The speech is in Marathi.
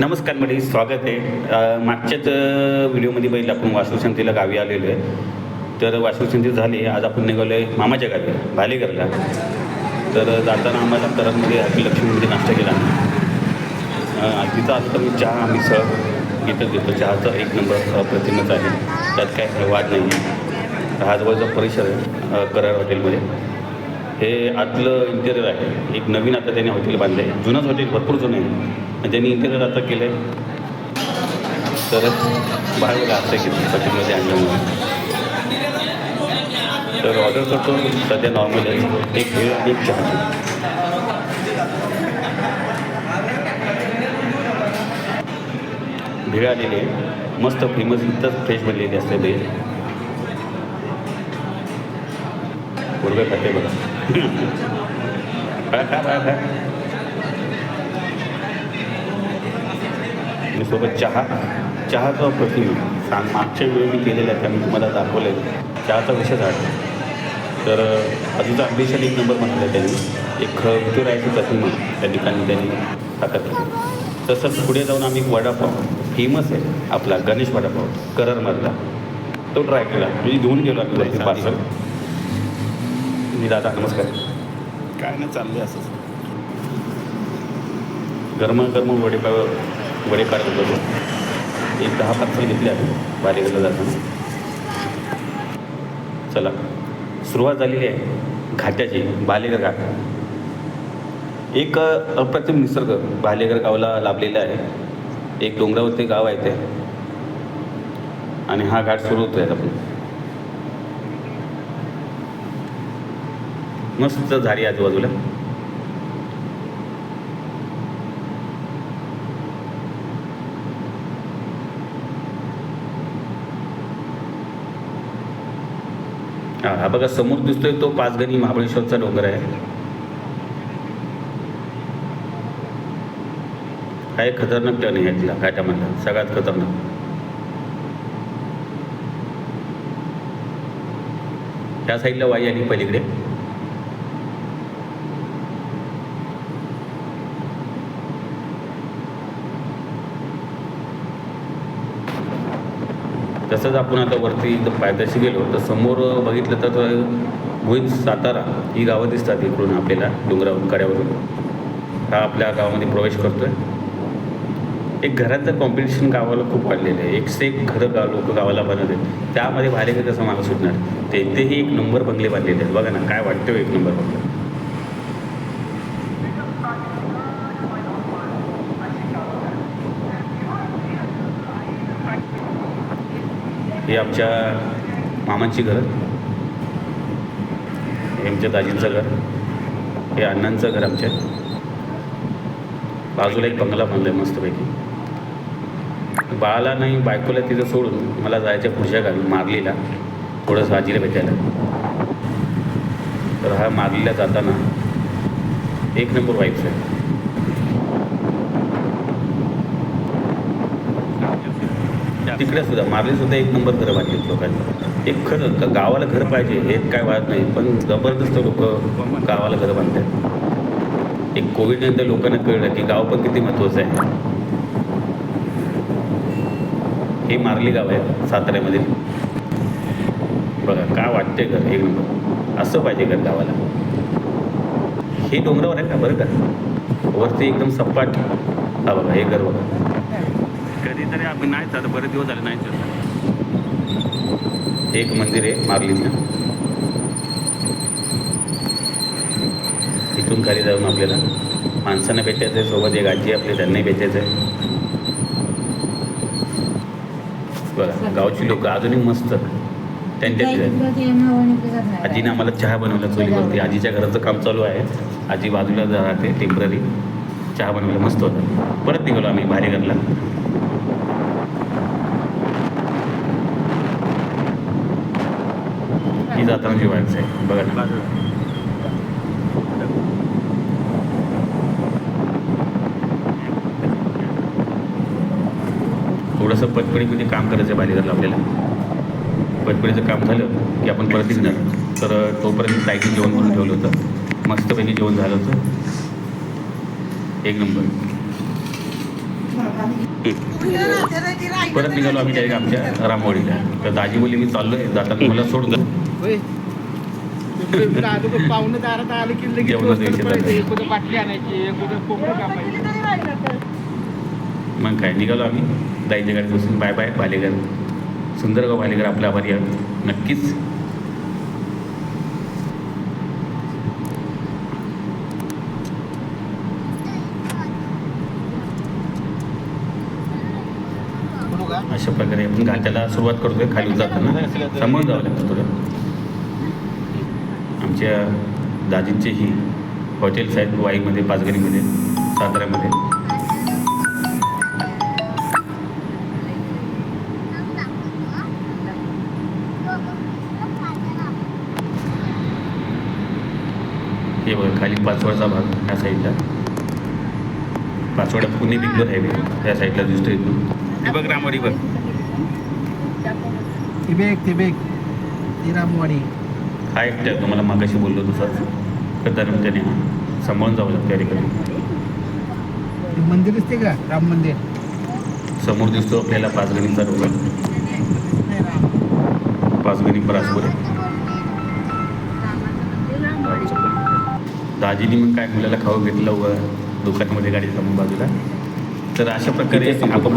नमस्कार मंडळी स्वागत आहे. मागच्याच व्हिडिओमध्ये बघितलं आपण वास्तुशांतीला गावी आलेलो आहे. तर वास्तुशांती झाली आज आपण निघालो आहे मामाच्या गावी भालेकरला तर जाताना आम्हाला करममध्ये हॅपी लक्ष्मीमध्ये नाश्ता केला. तिथं आलं तर मी चहा मिसळ घेतच घेतो. चहाचा एक नंबर प्रतिमच आहे. त्यात काय वाद नाही आहे हा जवळचा परिसर आहे करार हॉटेलमध्ये. हे आतलं इंटेरियर आहे. एक नवीन आता त्यांनी हॉटेल बांधले आहे जुनंच हॉटेल भरपूर जुनं आहे. त्यांनी इंटेरियर आता केलं आहे तर बाहेर असं की हॉटेलमध्ये आणल्यामुळे तर ऑर्डर करतो सध्या नॉर्मल आहे. एक वेळ आणि एक चहा. भेळ आलेली आहे. मस्त फेमस इथंच फ्रेश बनलेली असते भेळ. पूर्वे खाते बघा. आणि सोबत चहा चहाचा प्रतिम सांग मागच्या वेळी मी केलेला आहे त्यामुळे तुम्हाला दाखवलं. आहे चहाचा विषय झाला. तर अजूनचा अंबिशन एक नंबर आहे त्यांनी. एक ऋतुरायाची प्रतिमा त्या ठिकाणी त्यांनी टाकत तसंच पुढे जाऊन आम्ही एक वडापाव फेमस आहे. आपला गणेश वडापाव कररमधला तो ट्राय केला. म्हणजे घेऊन गेलो आम्ही पार्सल मी दादा नमस्कार. काय नाही चाललंय असंच. गरमागरम वडेपाव वडे काढत होतो एक दहा पार्सल घेतले आम्ही बालेगडला जाताना. चला सुरुवात झालेली आहे घाट्याची बालेगर घाट. एक अप्रतिम निसर्ग बालेगर गावाला लाभलेला आहे. एक डोंगरावरती गाव आहे ते. आणि हा घाट सुरू होतो आहे आपण मस्त झाडी आजूबाजूला. हा बघा समोर दिसतोय तो पाचगणी महाबळेश्वरचा डोंगर आहे. काय खतरनाक टर्न आहे तिला घाटामधला सगळ्यात खतरनाक. त्या साईडला वाई आली पलीकडे. तसंच आपण आता वरती इथं पायथ्याशी गेलो तर समोर बघितलं तर भुईज सातारा ही गावं दिसतात इकडून आपल्याला डोंगरावरून कड्यावरून. हा आपल्या गावामध्ये प्रवेश करतो आहे एक घराचं कॉम्पिटिशन गावाला खूप वाढलेलं आहे. एक से एक घरं गाव लोक गावाला बनवत आहेत. त्यामध्ये भाडे कसं मला सुटणार. तेथेही एक नंबर बंगले बांधलेले आहेत. बघा ना काय वाटतं हो एक नंबर बंगला. हे आमच्या मामांची घरं. हे आमच्या दाजींचं घर. हे अण्णांचं घर आमच्या. बाजूला एक बंगला बांधला आहे मस्तपैकी. बाळाला नाही बायकोला तिथं सोडून मला जायच्या पुढच्या गावी मारलीला थोडंसं आजीला भेटायला. तर हा मारलीला जाताना एक नंबर वाईफ आहे. तिकडे सुद्धा मारली सुद्धा एक नंबर घरं बांधलीत लोकांनी. एक खरं का गावाला घर पाहिजे हेच काय वाद नाही पण जबरदस्त लोक गावाला घरं बांधतात. एक कोविडनंतर लोकांना कळलं की गाव पण किती महत्त्वाचं आहे. हे मारली गाव आहे साताऱ्यामधील. बघा का वाटते घर एक नंबर. असं पाहिजे घर गावाला. हे डोंगरावर आहे का? बरं का. वरती एकदम सपाट. हा बघा हे घर बघा. कधीतरी आम्ही नाहीच आता बरेच दिवस झाले नाहीच आता. हे एक मंदिर आहे मार्लिंगनं इथून खाली जाऊन आपल्याला माणसांना भेटायचं आहे सोबत एक आजी आपली त्यांनाही भेटायचं आहे बघा गावची लोक अजूनही मस्त. त्यांच्या आजीने आम्हाला चहा बनवला चुलीवरती आजीच्या घराचं काम चालू आहे. आजी बाजूला राहते टेंपररी. चहा बनवला मस्त होता. परत निघालो आम्ही भारीघरला ही जाताना जेवायचं आहे. बघा. ना थोडंसं पटपडीमध्ये काम करायचं आहे भालीघरला आपल्याला. पटपडीचं काम झालं की आपण परत निघणार. तर तोपर्यंत टायटिंग जेवण करून ठेवलं होतं. मस्तपैकी जेवण झालं होतं. एक नंबर. परत निघालो आम्ही डायरेक्ट आमच्या रामवाडीला तर दाजी बोलली मी चाललोय जाताना मला सोड जा. होय आलो तर पाहुणे दारात आले की लगेच जेवणाचं वस्त्र विषय पळायचं. झाला. कुठं बाटली आणायची कुठं कोंबडं कापायचं मग काय निघालो आम्ही दाईच्या गाडीत बसून बाय बाय भालेकर सुंदरगाव भालेकर आपल्या आभारी आहोत नक्कीच बरोबर का? अशा प्रकारे आपण घाटाला सुरुवात करतोय खाली जाताना. समोर जावं लागतं थोडं. आमच्या दाजींचेही हॉटेल्स आहेत वाईमध्ये पाचगणीमध्ये साताऱ्यामध्ये. हे बघा खाली पाचवडचा भाग ह्या साईडला. पाचवडा पुणे बिंदूर हायवे त्या साईडला दिसतो इथून. बघ रामवाडी बघ. ती बेग ती बेग ती रामवाडी हा एकटा आहे. तुम्हाला मागाशी बोललो तसाच कदारण त्याने सांभाळून जावं लागतं ठिकाणी. ते मंदिर दिसते का? राम मंदिर. समोर दिसतो आपल्याला पाचगणीचा रोड पाचगणी परासपुरे दाजीनी मग काय मुलाला खाऊ घेतलं व दुकानामध्ये गाडी समोर बाजूला? तर अशा प्रकारे आपण